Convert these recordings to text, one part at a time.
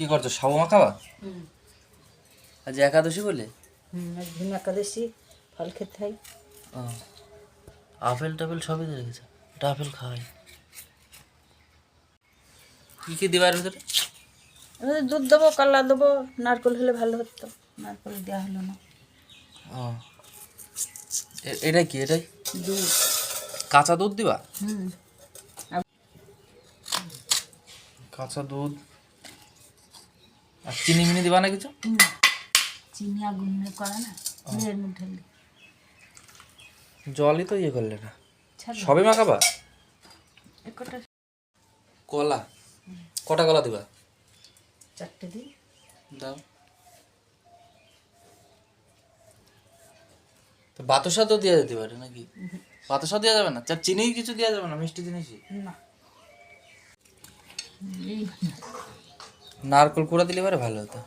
কি করছ সাবু মাখাবা? হুম। আজ একাদশী বলে? হুম একাদশী ফল খেতে হয়। আপেল টাপেল সবই তো রেখেছে এটা আপেল খাওয়াই। কি কি দেবার ভিতরে? দুধ দেবো কলা দেবো নারকেল হলে ভালো হতো নারকেল দেওয়া হলো না। ও কি এটাই? দুধ। কাঁচা দুধ দিবা? হুম। কাঁচা দুধ? চিনি মিনি দিবা না কিছু? চিনি আগুন করা না জলই তো ইয়ে করলে না। ছাড়ো সবে মাখাবা একটা কলা। কটা কলা দিবা? চারটে দিই। দাও। তো বাতাসা তো দেওয়া যেতে পারে নাকি? বাতাসা দেওয়া যাবে না? চার চিনি কিছু দেওয়া যাবে না? মিষ্টি জিনিসই? না। নারকেল কুড়া দিলে পারে ভালো হতো।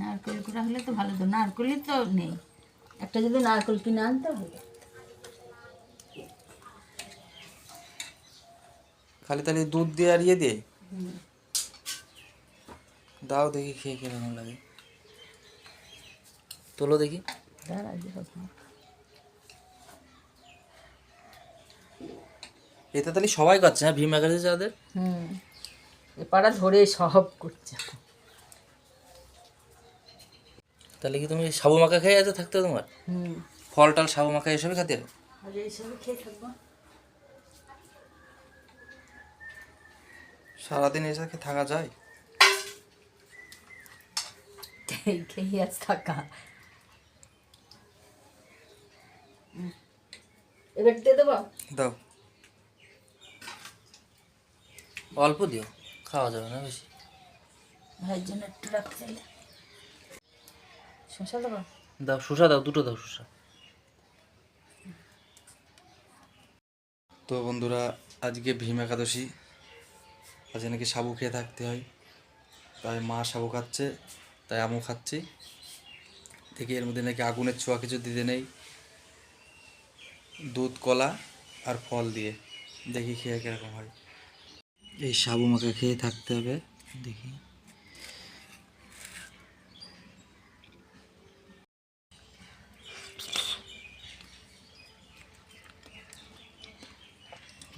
নারকেল করা হলে তো ভালো তো নারকেলই তো নেই। একটা যদি নারকেল কিনে আনতে হবে। খালি তাহলে দুধ দিয়ে আর ইয়ে দিয়ে? দাও দেখি খেয়ে কীরকম লাগে। তোলো দেখি। এটা তাহলে সবাই করছে হ্যাঁ? ভীম একাদশী যাদের? হুম। এ পাড়া ধরে সব করছে। তাহলে কি তুমি সাবু মাখা খেয়ে আছে থাকতে তোমার? হুম। ফল টল সাবু মাখা এসবই খেতে? এইসবই খেয়ে থাকব। সারাদিন এসে খেয়ে থাকা যায়? খেয়ে আজ থাকা। এবার দিয়ে দেবো? দাও। অল্প দিও। খাওয়া যাবে না বেশি? ভাইয়ের জন্য একটু রাখতে চাইলে। শশা দেবো দাও শসা দাও দুটো দাও শসা। তো বন্ধুরা আজকে ভীম একাদশী। আজকে নাকি সাবু খেয়ে থাকতে হয়। তাই মা সাবু খাচ্ছে তাই আমও খাচ্ছি। দেখি এর মধ্যে নাকি আগুনের ছোঁয়া কিছু দিতে নেই। দুধ কলা আর ফল দিয়ে। দেখি খেয়ে কীরকম হয়। এই সাবু মাকে খেয়ে থাকতে হবে, দেখি।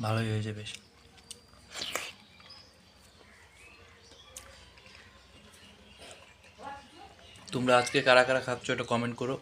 ভালোই হয়েছে বেশ। তোমরা আজকে কারা কারা খাচ্ছ এটা কমেন্ট করো।